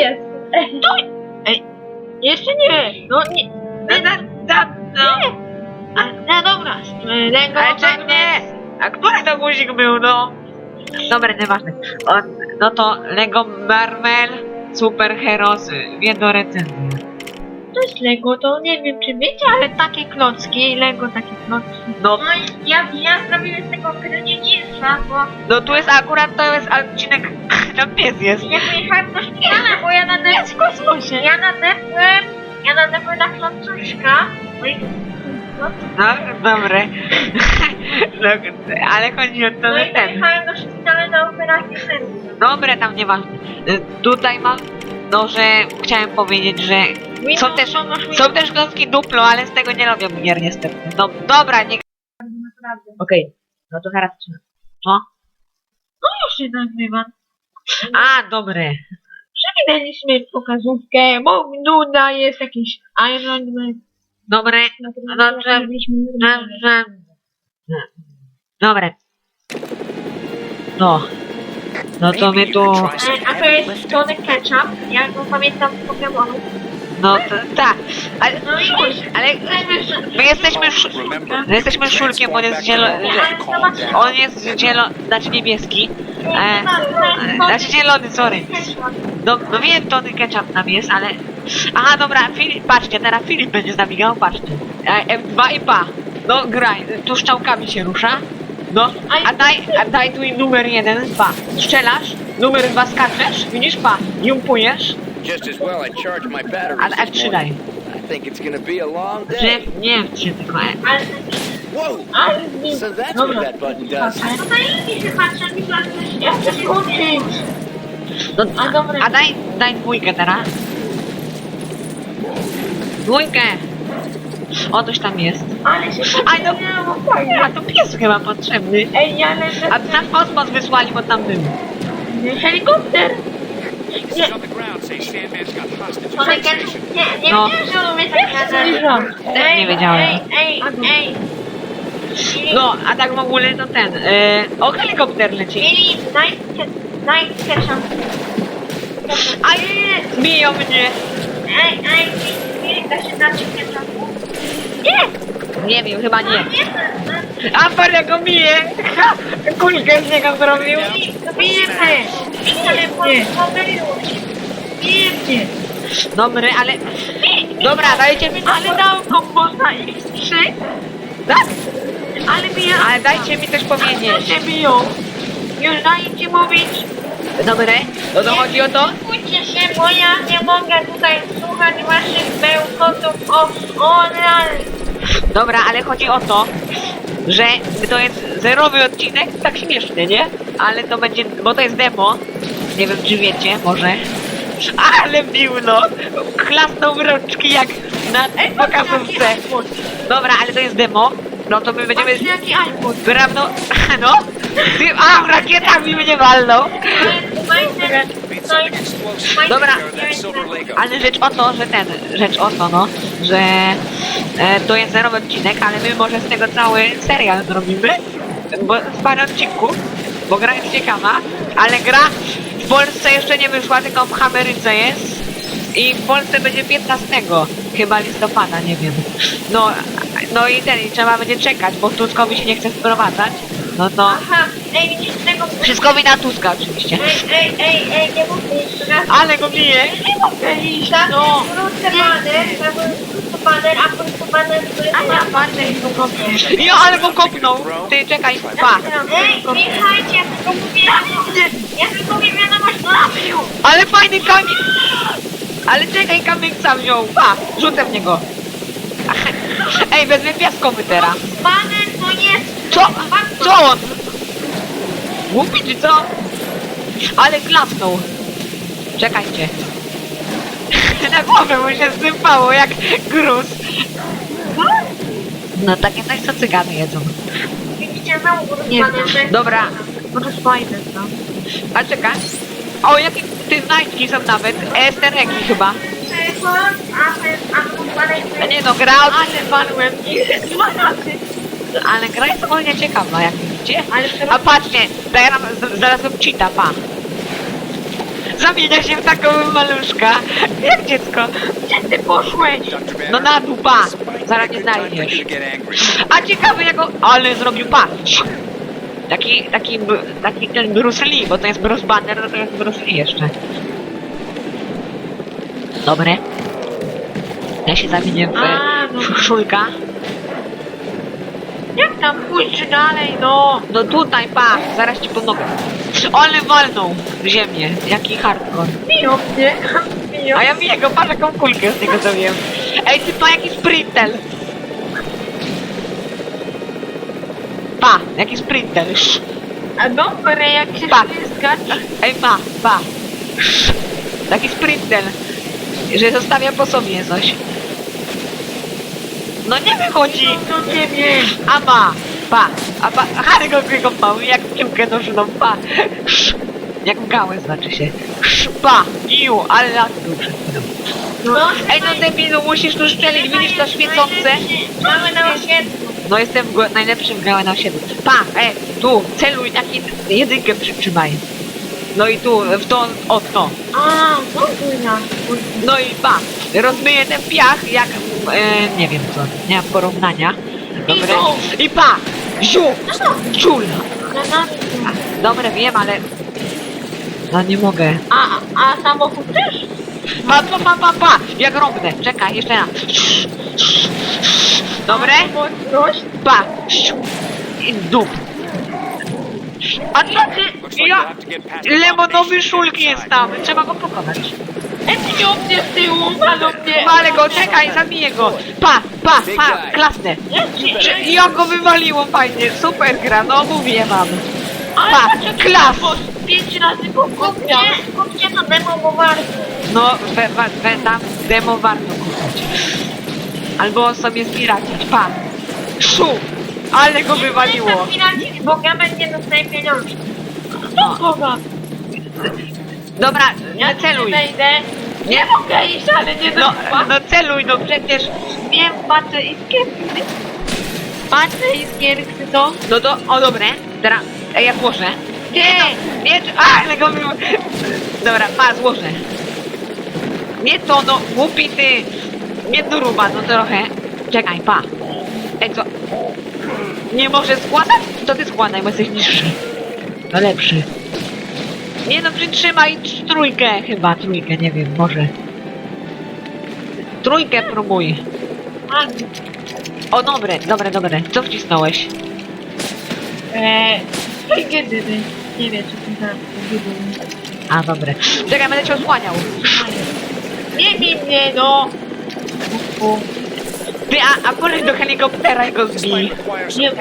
Jest. Jeszcze nie! No nie! No, da, da, no. A, no dobra. e, Lego Ale czek nie! A który to guzik był, no? Dobra, nieważne. On, no to Lego Marvel Super Heroes w jedną recenzję. To jest Lego, to nie wiem czy wiecie, ale takie klocki, Lego takie klocki. No, No i ja, ja zrobiłem z tego gry dziedzictwa, bo no tu jest akurat, to jest odcinek, tam pies jest. ja pojechałem do szpitala, bo ja nadepłem w kosmosie. Ja nadepłem, ja nadepłem na klocuszka. No i... No, No, dobre. No, ale chodzi o to, no że i ten. pojechałem do szpitala na operację serca. Dobre, tam nieważne. Y, Tutaj mam, no, że chciałem powiedzieć, że są też, są też klocki duplo, ale z tego nie robią gier niestety. No, dobra, nie... Naprawdę. Okej, no to teraz zaczynam. Co? Już się nagrywam. A, dobre. Przewidaliśmy pokazówkę, bo nuda jest jakiś Iron Man. Dobre, dobrze, dobrze. Dobre. No. No to my tu... A to jest Tony Ketchup, ja go pamiętam z Pokemonu. No to tak. Ale, No i ale my jesteśmy sz... my jesteśmy szulkiem, bo on jest zielony. On jest zielony, znaczy niebieski. E, znaczy zielony, sorry. No, no wiem, Tony Ketchup tam jest, ale... Aha, dobra, Filip, patrzcie, teraz Filip będzie z nami grał, patrzcie. E, F2 i pa. No, graj, tu szczałkami się rusza. No, a daj, a daj tu i numer jeden, pa. Strzelasz, numer dwa skaczesz, widzisz, pa, jumpujesz. Just as well I charged my batteries Ale this F3 daj. morning. I think it's gonna be a long Że, day. nie czy tylko E. Ale Whoa! Ale So that's Dobra. what that button does. to najlepiej się patrzy, mi coś... ja chcę. No, A a daj, daj dwójkę teraz. Dwójkę. O, coś tam jest. Ale się Aj, no, fajnie. a to pies chyba potrzebny. Ej, ja leżę... A na kosmos wysłali, bo tam był. Helikopter! Messages on the ground say Sandman's got hostage Tony at the Ketchup, station. nie, nie No. wiedziałem, że tak Zbliżam. Też nie wiedziałem. Ej, ej, ej. No, a tak w ogóle to ten. E, o, helikopter leci. Daj, daj ketchup. Aj, biją mnie. Ej, ej, Filip, da się dać ketchup? Nie. Nie wiem, chyba nie. Nie, A pan jak go bije. Ha, kulkę z niego zrobił. Bije mnie! ale po- pomyliło się. Bije mnie! Dobry, ale... Dobra, dajcie mi... Ale dał komposta X3, Tak? ale bije... Ale dajcie mi coś powiedzieć. się biją! Już dajcie mówić! Dobre, no to chodzi o to? Bójcie się, bo ja nie mogę tutaj słuchać waszych bełkotów o oral. Dobra, ale chodzi o to, że to jest zerowy odcinek, tak śmiesznie, nie? Ale to będzie, bo to jest demo. Nie wiem, czy wiecie, może. Ale bił, no! Chlasnął w rączki jak na pokazówce. Dobra, ale to jest demo. No to my będziemy... Patrzcie jaki iPhone! Prawno... No! Ty, a, rakietami mnie walną! Słuchajcie, Made no something i explosive. Dobra. Ale rzecz o to, że ten, rzecz o to, no, że e, to jest zerowy odcinek, ale my może z tego cały serial zrobimy, bo z parę odcinków, bo gra jest ciekawa, ale gra w Polsce jeszcze nie wyszła, tylko w Ameryce jest i w Polsce będzie 15 chyba listopada, nie wiem. No, no i ten, i trzeba będzie czekać, bo Tuskowi się nie chce wprowadzać, no to Aha, ej, widzisz tego... wszystko wina Tuska oczywiście. Ej, ej, ej, ej, nie mówcie jeszcze raz. Ale go bije! Nie mogę iść! Tak, No! wrócę baner, ja wrócę baner, a wrócę baner, jest A ja i go kopię! Jo, ale go kopnął! Ty, czekaj, pa! Ej, słuchajcie, ja tylko mówię, ja tylko mówię wiadomość dla mnie. Ale fajny kamień! Ale czekaj, kamykca wziął! Pa! Rzucę w niego! Ej, wezmę piaskowy teraz! Baner to jest... Co? Co on? Głupi czy co? Ale klasnął! Czekajcie! Na głowę mu się sypało jak gruz! No takie coś co cygany jedzą. Widzicie, znowu Nie, baner, że... Dobra, No to jest fajne, no. a czekaj. O, jakie ty znajdźki są nawet. Easter eggi chyba. A ten, nie no, gra od... Ale padłem i! Ale gra jest ogólnie ciekawa, jak widzicie. Ale A patrzcie, teraz znalazłem cheata, pa. Zamienia się w taką maluszka. Jak dziecko. Gdzie ty poszłeś? No na dół, pa. Zaraz nie znajdziesz. A ciekawy jak on... Ale zrobił patrz. Taki, taki, b- taki ten Bruce Lee, bo to jest Bruce Banner, no to jest Bruce Lee jeszcze. Dobre. Ja się zamienię w A, no. szulka. Tam pójść dalej, no? No tutaj, pa, zaraz ci pomogę. Ale walnął w ziemię. Jaki hardcore. Biją mnie, biją. A ja biję go, patrz jaką kulkę z niego zrobiłem. Ej, ty pa, jaki sprintel. Pa, jaki sprintel. Sz. A dobre, jak się Pa. ślizgać. Ej, pa, pa. Sz. Taki sprintel. Że zostawia po sobie coś. No nie wychodzi. Do ciebie. A ma, pa, a pa, Harry go wykopał, jak piłkę nożną, pa, Sz, jak gałę znaczy się, Sz, pa, iu, ale lat był przed chwilą. No, Ej, no debilu, musisz tu strzelić, widzisz to świecące? Mamy na osiedlu. No jestem w go, najlepszym w gałę na osiedlu. Pa, e, tu, celuj, taki jedynkę przytrzymaj. No i tu, w to okno. A, dobry na. No i pa, rozmyję ten piach jak, e, nie wiem co, nie mam porównania. Dobre. I pa, ziu, ciul. Dobre, wiem, ale... No nie mogę. A, a samochód też? Pa, pa, pa, pa, pa! Jak rąbnę. Czekaj, jeszcze raz. Dobre? Pa! I dup. A co ty? Ja... Lemonowy szulk jest tam. Trzeba go pokonać. Ej, mnie z tyłu, walą mnie. Walę go, czekaj, zabiję go. Pa, pa, pa, klasne. Czy- Jak go wywaliło fajnie. Super gra, no mówię wam. Pa, klas. Pięć razy go kupię. Kupcie to demo, bo warto. No, we, we, we, tam demo warto kupić. Albo sobie spiracić, pa. Szu! Ale go wywaliło. Nie bo Gaben nie dostaje pieniążki. No? Dobra, Ja nie celuj. wejdę. Nie mogę iść, ale nie No, doszła. no celuj, no przecież. Wiem, patrzę i skierksy. Patrzę i skierksy to. No to, o dobre. Teraz, ej, ja złożę. Nie, no, nie, a, ale go wywa... Dobra, pa, złożę. Nie to, no, głupi ty. Nie doruba, no trochę. Czekaj, pa. Ej, co? Nie może składać? To ty składaj, bo jesteś niższy. No lepszy. Nie no, przytrzymaj trójkę chyba, trójkę, nie wiem, może. Trójkę próbuj. O, dobre, dobre, dobre. Co wcisnąłeś? Eee? Nie wiem, czy ty tam A, dobre. Czekaj, będę cię osłaniał. Nie bij mnie, no! Ty, a, a poleć do helikoptera i go zbij. Nie,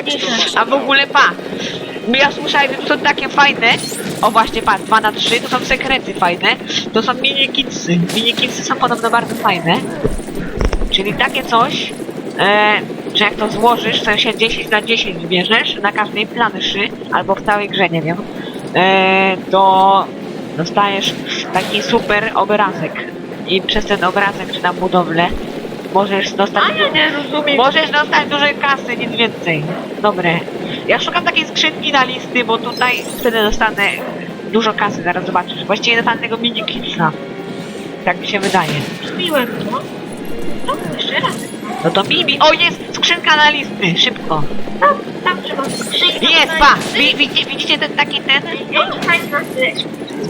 A w ogóle pa. Ja słyszałem, że są takie fajne. O właśnie, pa, 2 na 3 to są sekrety fajne. To są mini kidsy. Mini kidsy są podobno bardzo fajne. Czyli takie coś, e, że jak to złożysz, w sensie 10 na 10 bierzesz na każdej planszy, albo w całej grze, nie wiem, e, to dostajesz taki super obrazek. I przez ten obrazek, czy tam budowlę, możesz dostać... A ja nie rozumiem. Możesz dostać dużo kasy, nic więcej. Dobre. Ja szukam takiej skrzynki na listy, bo tutaj wtedy dostanę dużo kasy, zaraz zobaczysz. Właściwie dostanę tego mini kitsa. Tak mi się wydaje. Miłem, no. No, jeszcze raz. No to Bibi. O, jest skrzynka na listy, szybko. Tam, tam trzeba skrzynkę. Jest, pa! Wi- Widzicie, widzicie ten taki ten? Jaki fajny na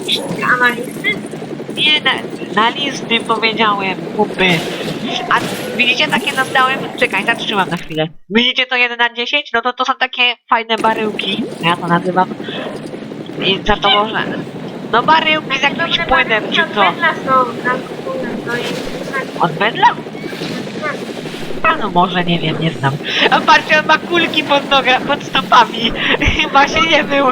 skrzynka analisty? Nie, na, na listy powiedziałem, kupy. A widzicie takie dostałem? Czekaj, zatrzymam na chwilę. Widzicie to 1 na 10? No to to są takie fajne baryłki. Ja to nazywam. I za to można... No baryłki z jakimś płynem, czy co? Jest... Od wędla? A no może, nie wiem, nie znam. A patrzcie, on ma kulki pod noga, pod stopami. Chyba się nie mył.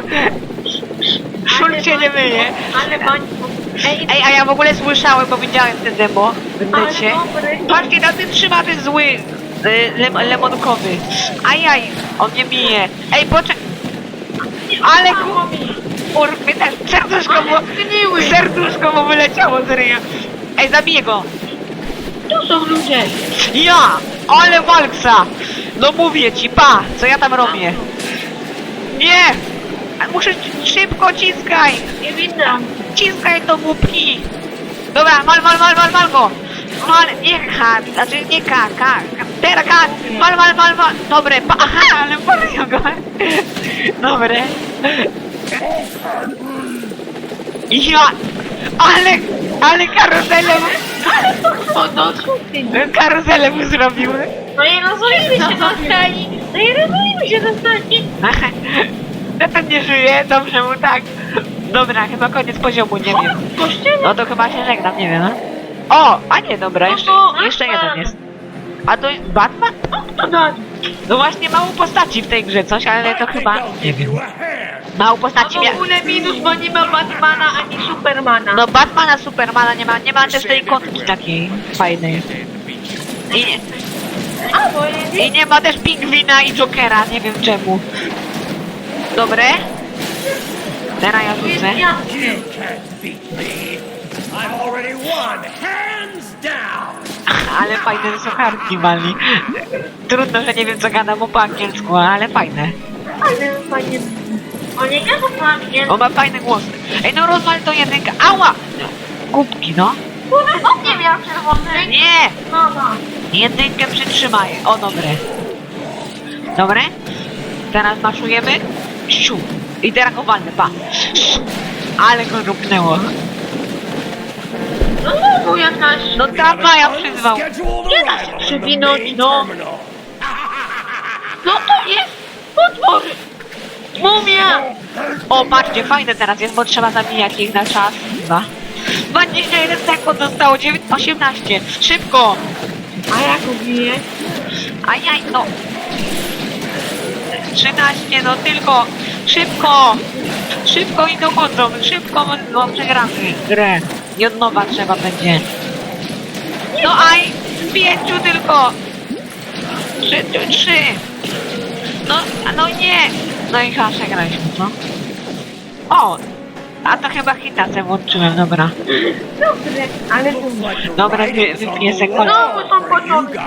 Szul się nie myje. Ale bądź... Ej, Ej, a ja w ogóle słyszałem, bo widziałem ten demo w ale necie. dobry. Patrzcie, na tym trzyma ten zły y, lem, lemonkowy. Ajaj, on nie bije. Ej, poczekaj. Ale ku... Urwy też, serduszko mu... Ale zgniły. Serduszko mu wyleciało z ryja. Ej, zabiję go. Tu są ludzie. Ja! Ale walca! No mówię ci, pa! Co ja tam robię? Nie! Muszę szybko ciskaj! Nie widzę. Wciskaj to głupki! Dobra, mal, mal, mal, mal, mal go! Mal, nie K, znaczy nie K, K, K teraz mal, mal, mal, mal, dobre, pa, aha, ale palił go. Dobre. Ja, ale, ale karuzelę, O, no słuchaj. karuzelę mu zrobiły. No i rozumimy się dostali. No i rozumimy się dostali. No ten nie żyje, dobrze mu tak. Dobra, chyba koniec poziomu, nie wiem. No to chyba się żegnam, nie wiem, no. O, a nie, dobra, jeszcze, No jeszcze Batman. jeden jest. A to jest Batman? No. No właśnie mało postaci w tej grze coś, ale to chyba, nie wiem. Mało A postaci w mia... ogóle minus, bo nie ma Batmana ani Supermana. No Batmana, Supermana nie ma, nie ma też tej kotki takiej fajnej. I nie, A, bo jest... I nie ma też pingwina i Jokera, nie wiem czemu. Dobre? Teraz ja rzucę. jasny. can't beat me. I've already won, hands down. Ale fajne słucharki wali. Trudno, że nie wiem co gada, bo po angielsku, ale fajne. Ale fajnie. O nie gada po angielsku. On ma fajny głos. Ej, no rozwal to jedynka. Ała! Kubki, no. No nie miał czerwony. Nie! No, no. Jedynkę przytrzymaj. O, dobre. Dobre? Teraz maszujemy. Siu. I teraz go walnę, pa. Ale go rupnęło. No znowu jakaś... No tramwaja przyzwał. Nie da się przewinąć, no. No to jest potwory. Mumia. O, patrzcie, fajne teraz jest, bo trzeba zabijać ich na czas. Dwa. 21 sekund zostało, 9, 18. Szybko! A jak ubiję? Ajaj, no. 13, no tylko. Szybko! Szybko i dochodzą, szybko, bo przegramy grę. I od nowa trzeba będzie. No aj, pięciu tylko. Trzy, trzy, trzy. No, no nie. No i chyba przegraliśmy, co? O, a to chyba hitacę włączyłem, dobra. Dobre, ale tu... Dobra, wy, wypiję sekundę. Znowu są początki.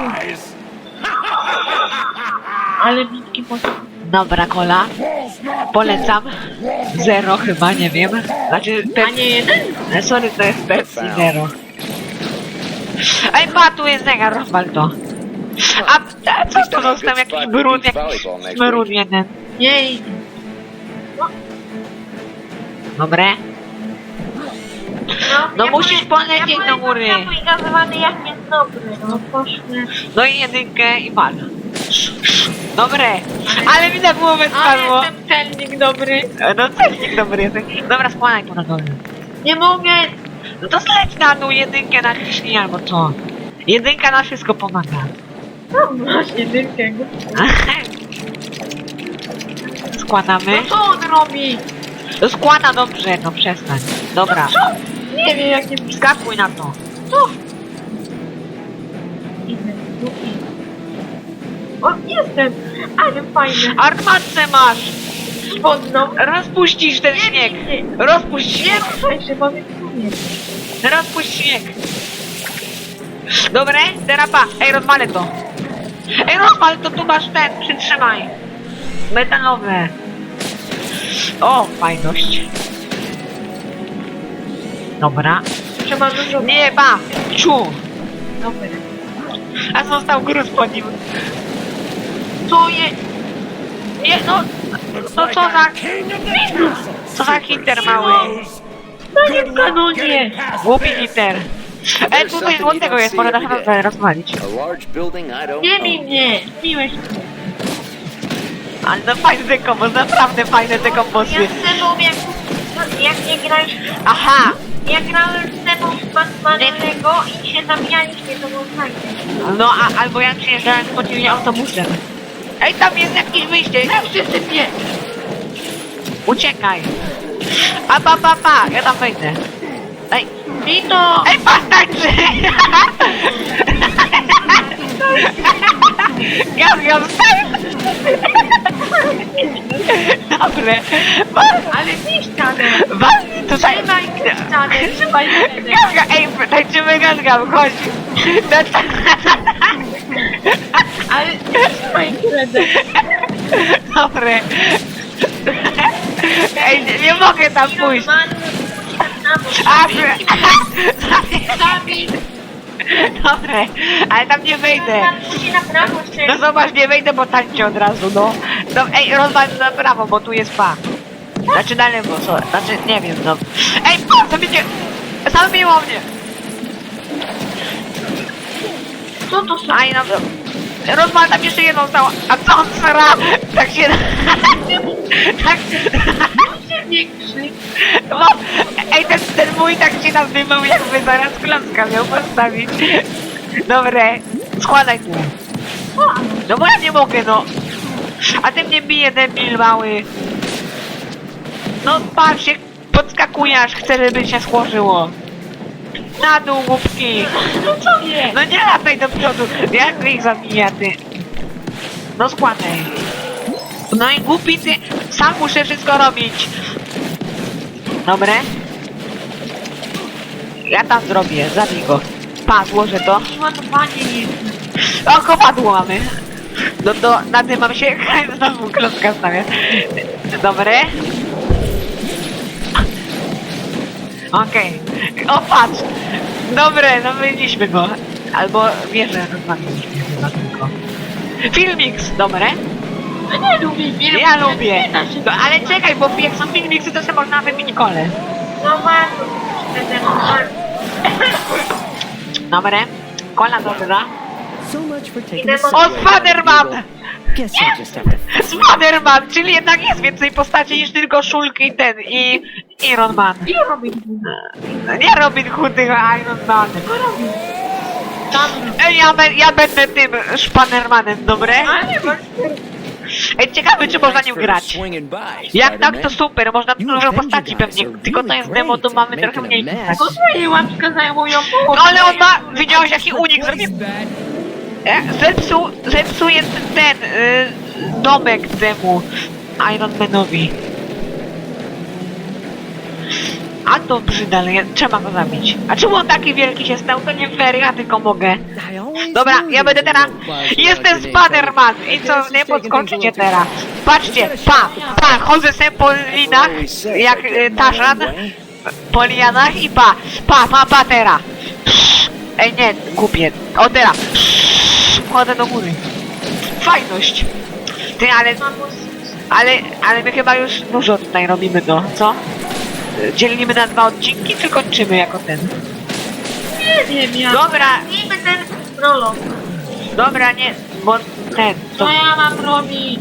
Ale bitki początki. Dobra, kola. Polecam. Zero chyba, nie wiem. Znaczy, A Pepsi... nie jeden? e, Sorry, to jest Pepsi Zero. Ej, pa, tu jest zegar, rozwal to. A, a co to został jakiś brud, jakiś brud jeden. Idę. Dobre? No ja musisz polecieć do góry. Ja byłem gazowany jak jest dobry. No poszły. No i jedynkę i pal. Dobre. Ale mi na głowę spadło. jestem celnik dobry. E, No celnik dobry jesteś. Dobra, spłanaj tu na dole. Nie mogę. No to zleć na dół jedynkę na Krishni albo co. Jedynka na wszystko pomaga. No właśnie, dymkę. Składamy. No co on robi? No składa dobrze, no przestań. Dobra, Nie wiem jakie... skakuj na to. Idę. Luki. O, jestem. Ale fajne. Armatce masz! Spodną. Rozpuścisz ten śnieg! Rozpuść Nie śnieg! ruszaj się, bo mnie. Rozpuść śnieg! Dobre? Teraz pa! Ej, rozwalę to! Ej, rozwal to, tu masz ten, przytrzymaj! Metalowe! O, fajność! Dobra. Trzeba dużo... Nie, pa! Ciu! Dobra. A został gruz po nim. Co jest? Nie, no... No co za... Co za hiter mały? No nie w kanonie. Głupi hiter. Ej, tu coś złotego jest, może się nas rozwalić. Nie bij mnie. Miłeś mnie. Ale no fajny te kombos, naprawdę fajne te Ja kombosy. z Tebą jak... Jak nie grałeś... Aha! Ja grałem z Tebą w Batmanego i się zabijaliśmy, to było fajne. No, a, albo ja przyjeżdżałem z podziemia autobusem. Ej, tam jest jakieś wyjście, ja się sypię. Uciekaj. A pa, pa, pa, ja tam wejdę. Ej, I to... ej, pastańczy! Gaz, gaz, Dobre. Ale nie ścianę. Walnij tutaj. Trzymaj ścianę, trzymaj. Gazga, ej, tańczymy gazga, chodź. Ale trzymaj kredę. Dobre. Ej, nie, nie mogę tam pójść. Zabij! Dobre, ale tam nie wejdę. Musi na prawo No zobacz, nie wejdę, bo tańczę od razu, no. no ej, rozwal na prawo, bo tu jest pa. Znaczy na lewo, co? Znaczy, nie wiem, no. Ej, pa, zabijcie! Zabiło mnie! Co to są? Aj, no, rozwal tam jeszcze jedną stała. A co on sra? Tak się... tak... Większy. No, ej, ten, ten mój tak się nazywał, jakby zaraz klocka miał postawić. Dobre, składaj tu. No bo ja nie mogę, no. A ty mnie bije, debil mały. No patrz, jak podskakujesz, chcę, żeby się schłożyło. Na dół, głupki. No co nie? No nie lataj do przodu. Jak ich zabija, ty? No składaj. No i głupi ty, sam muszę wszystko robić. Dobre? Ja tam zrobię, zabij go. Pa, złożę to. Ładowanie jest. O, kowadło mamy. No to na tym mam się znowu klocka stawia. Dobre? Okej. O, patrz! Dobre, no myliśmy go. Albo wierzę, rozwaliliśmy chyba tylko. Filmix, dobre? No nie lubię filmu. Ja lubię. No, ale czekaj, bo jak są filmiksy, to sobie można wypić kole. No bardzo. Wtedy Dobre? Kola dobra. So much for taking a O, Spiderman! Guess just have to Spiderman, czyli jednak jest więcej postaci niż tylko Shulk i ten, i Iron Man. I robię Nie Robin Hood, tylko Iron Man. tam. Ej, ja, be, ja będę tym Spadermanem, dobre? Ale nie masz Ej, ciekawe, czy można nim grać. Jak tak, to super, można dużo postaci pewnie, tylko to jest demo, to mamy trochę mniej a. Bo swoje łapka zajmują połowę. No ale on ma, widziałeś jaki unik zrobił? E, Zepsuł, zepsuje ten, y, domek temu Iron Manowi. A to brzydal, ja- trzeba go zabić. A czemu on taki wielki się stał? To nie fair, ja tylko mogę. Dobra, ja będę teraz... Jestem Spiderman i co, nie podskoczycie teraz. Patrzcie, pa, pa, chodzę sobie po linach, jak y, Tarzan, po lianach i pa, pa, pa, pa teraz. Ej, nie, głupie. O teraz. Wchodzę do góry. Fajność. Ty, ale... Ale, ale my chyba już dużo tutaj robimy to, co? Dzielimy na dwa odcinki, czy kończymy jako ten? Nie wiem ja. Dobra, Niby ten prolog. dobra, nie, bo ten, to Co ja mam robić?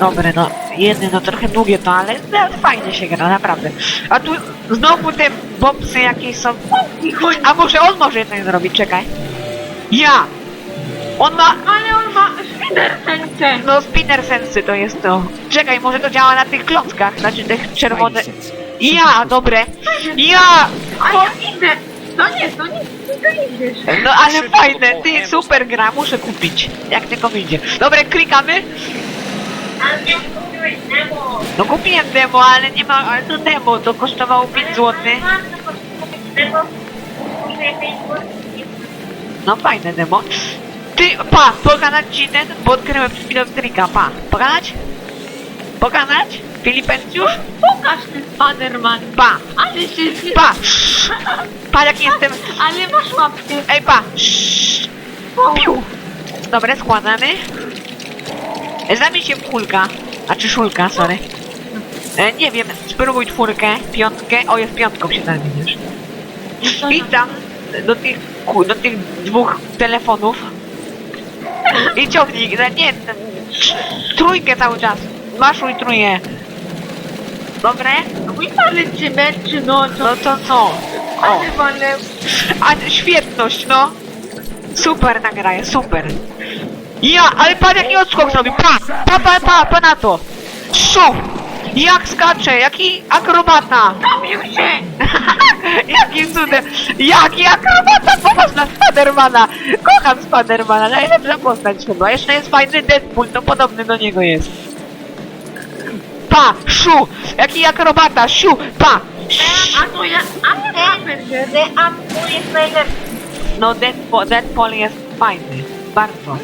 dobre, no, jedne, no trochę długie to, ale no, fajnie się gra, naprawdę. A tu znowu te bobsy jakieś są, a może on może jednak zrobić, czekaj. Ja! On ma, Ale on ma spinner sensę. no spinner sensy to jest to. Czekaj, może to działa na tych klockach, znaczy tych czerwone. Sense. Ja, dobre. Ja! A ja idę. No nie, to nie, to nie idziesz. No ale fajne, ty super gra, muszę kupić. Jak tylko wyjdzie. Dobra, klikamy. Ale nie kupiłeś demo. No kupiłem demo, ale nie ma, ale to demo, to kosztowało 5 zł. Demo. Kupię 5 zł. No fajne demo. Ty, pa, pogadać ci ten, bo odkryłem przed chwilą trika, pa. Pogadać? Pogadać? Filipencjusz? Pokaż ten Spiderman. Pa, Ale się... pa. Pa, jak jestem. Ale masz łapkę. Ej, pa. Piu. Dobra, składamy. Zamień się w kulka. A czy szulka, sorry. E, nie wiem, spróbuj czwórkę, piątkę. O, jest piątką się zamienisz. I tam do tych, ku- do tych dwóch telefonów. I ciągnij, no nie, ten- trójkę cały czas. Maszuj trójkę. Dobre? Ale cię męczy, no to... No to co? O, Ale walę. a świetność, no. Super nagraje, super. Ja, ale pan jaki odskok zrobił, pa, pa, pa, pa, pa na to. Szu, jak skacze, jaki akrobata. Zabił się. Jakim cudem! Jaki akrobata! Popatrz na Spidermana! Kocham Spidermana, najlepsza postać chyba. Jeszcze jest fajny Deadpool, to podobny do niego jest. Pa! Szu! Jaki akrobata! Siu! Pa! A to ja... A Hamburger. The Apple jest najlepszy. No Deadpool, Deadpool jest fajny. Bardzo.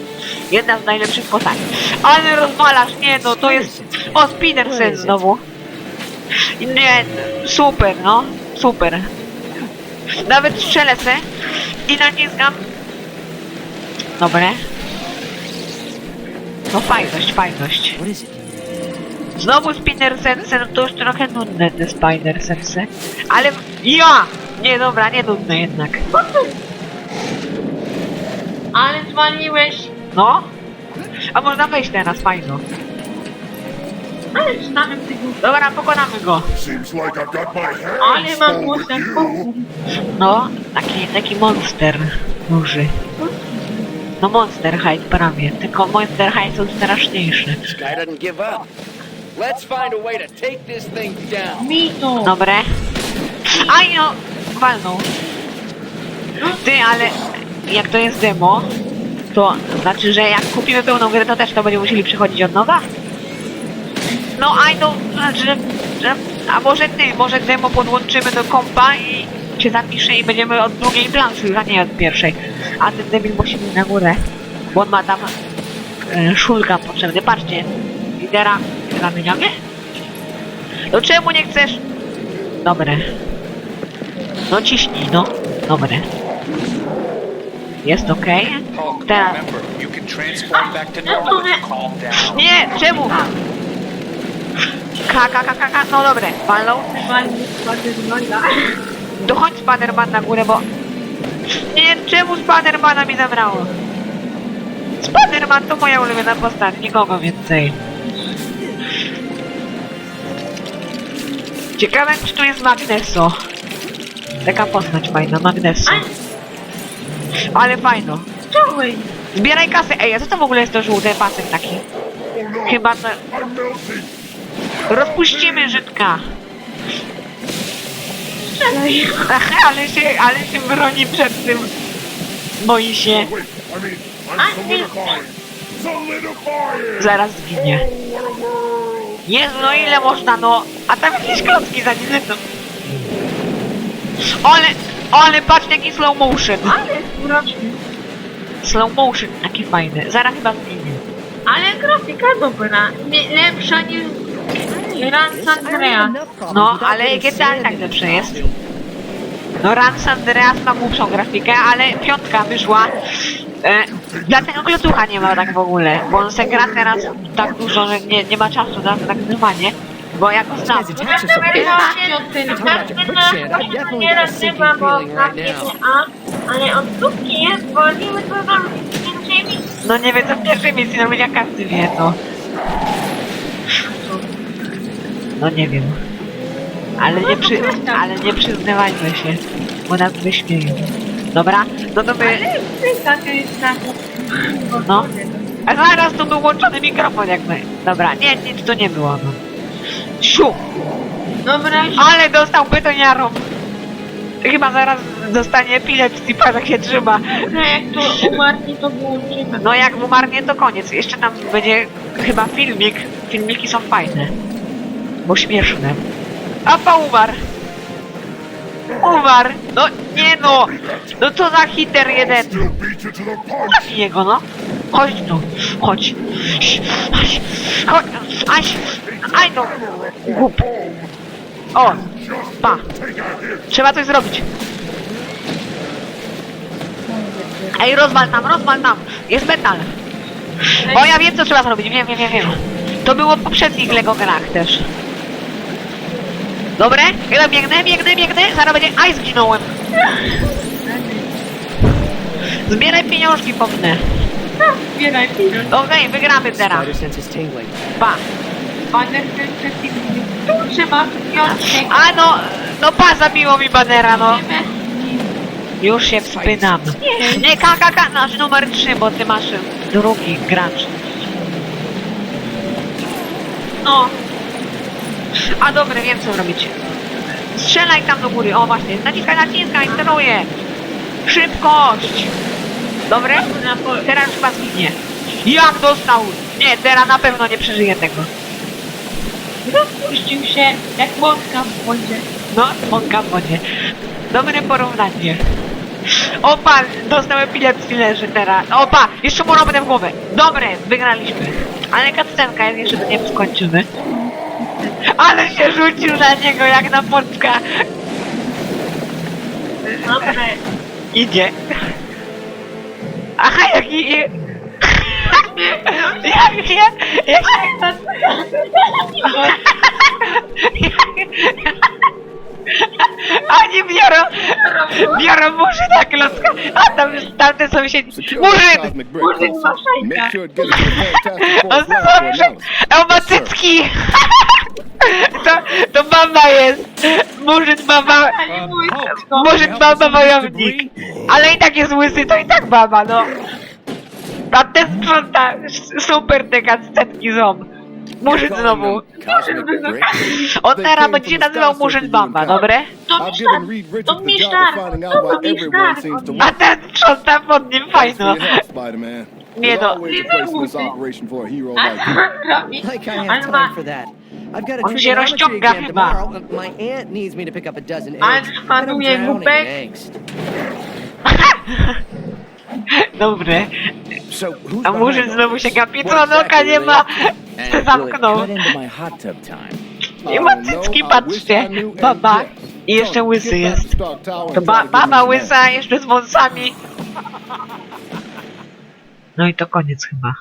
Jedna z najlepszych postaci. Ale rozwalasz, nie no, to jest... O, Spider Sense znowu. Nie, super, no. Super. Nawet strzelę se i naciskam. Dobre. No fajność, fajność. Znowu Spinner Sense, no to już trochę nudne te Spider Sense. Ale ja! Nie, dobra, nie nudne jednak. Ale zwaliłeś. No. A można wejść teraz, fajno. Ale znamy tego. Dobra, pokonamy go. Seems like I've got my hands Ale mam full głos with jak you. pokój. No, taki, taki monster duży. No monster high prawie, tylko monster high są straszniejsze. This guy doesn't give up. Let's find a way to take this thing down. Mi to. Dobre. Aj no, walnął. Ty, ale jak to jest demo, to znaczy, że jak kupimy pełną grę, to też to będziemy musieli przychodzić od nowa? No, aj no, znaczy, że, a może ty, może demo podłączymy do kompa i cię zapiszę i będziemy od drugiej planszy, a nie od pierwszej. A ten debil musi iść na górę, bo on ma tam e, szulka potrzebny. Patrzcie, lidera zamieniamy? No czemu nie chcesz? Dobre. No ciśnij, no. Dobre. You calm down. Nie, czemu? Ka, ka, ka, ka, ka. No dobre, walnął. Zwalił, zwalił, To chodź Spiderman na górę, bo... Nie, czemu Spidermana mi zabrało? Spiderman to moja ulubiona postać, nikogo więcej. Ciekawe, czy tu jest Magneso. Taka postać fajna, Magneso. Ale fajno. Zbieraj kasę. Ej, a co to w ogóle jest to żółte pasek taki? Chyba to... Rozpuścimy Żydka. Strzelaj. Ach, ale się, ale się broni przed tym. Boi się. Zaraz zginie. Jezu, no ile można, no. A tam jakieś klocki za nim lecą. Ale, ale patrz jaki slow motion. Ale uroczny. Slow motion, taki fajny. Zaraz chyba zginie. Ale grafika dobra. Nie, lepsza niż Ran Andrea. No, ale GTA tak lepsze jest. No Rans Andreas ma głupszą grafikę, ale piątka wyszła. E, dlatego klocucha nie ma tak w ogóle, bo on se gra teraz tak dużo, że nie, nie ma czasu na nagrywanie, bo ja go znam. Nie rozrywa, bo na A, ale od dupki jest, bo nie wiem, co tam więcej mi No nie wiem co w pierwszej misji robić, jak każdy wie, no. No nie wiem. Ale nie przy... ale nie przyznawajmy się, bo nas wyśmieją. Dobra? No to my... to jest tak. No. A zaraz tu był włączony mikrofon jakby. Dobra, nie, nic tu nie było, no. Siu! Dobra, Ale dostał betoniarą. Chyba zaraz dostanie epilepsji, patrz jak się trzyma. no jak to umarnie, to włączymy. No jak umarnie to koniec. Jeszcze tam będzie chyba filmik. Filmiki są fajne. Bo śmieszne. Apa umarł. Umarł. No nie no. No co za hiter jeden. Still beat you to the punch! Zabij go no. Chodź tu. Chodź. Chodź. Chodź. Aś. Aj no. Głup. O. Pa. Trzeba coś zrobić. Ej, rozwal tam, rozwal tam. Jest metal. O, ja wiem, co trzeba zrobić. Wiem, wiem, wiem, wiem. To było w poprzednich Lego grach też. Dobre? Ja biegnę, biegnę, biegnę. Zaraz będzie... Aj, zginąłem. Zbieraj pieniążki po. Zbieraj pieniądze. Okej, wygramy teraz. Tingling. Pa. Przeciwny. Tu trzeba piątek. A no, no pa, zabiło mi banera, no. Już się wspinam. Nie, KKK, nasz numer 3, bo ty masz drugi gracz. No. A dobra, wiem co robić. Strzelaj tam do góry, o właśnie, naciskaj, naciskaj, steruję. Szybkość. Dobre? Teraz już chyba zginie. Jak dostał? Nie, teraz na pewno nie przeżyje tego. Rozpuścił się jak łąka w wodzie. No, mąka w wodzie. Dobre porównanie. Opa, dostał epilepsji leży teraz. Opa, jeszcze mu robotę w głowę. Dobre, wygraliśmy. Ale cutscenka jest, jeszcze nie skończymy. Ale się rzucił na niego jak na pączka. Dobra. Idzie. Aha, jaki... Jak, Oni biorą, biorą murzyna klocka, a tam tamte sąsiedzi. Murzyn! Murzyn ma szajka. On for murzyn! analysis. On ma cycki! To, to mama jest! Murzyn mama... Murzyn mama wojownik! Ale i tak jest łysy, to i tak mama, no! A ten sprząta super te kacetki są. Murzyn znowu. Cosmic break. On teraz będzie się nazywał Murzyn mama, dobre? To I've mi given szar. Reed To Richards the mi job szar. of finding out To why mi everyone szar. seems to A ten sprząta pod nim fajno. Nie no. co you. on On On się rozciąga chyba. I'm panuje głupek. Dobre. So who's A Murzyn behind all znowu this? się gapi, What co on oka exactly nie are ma. they up Se zamknął. into my hot tub time. Nie ma cycki, patrzcie. Baba. I jeszcze łysy jest. To ba baba łysa, jeszcze z wąsami. No i to koniec chyba.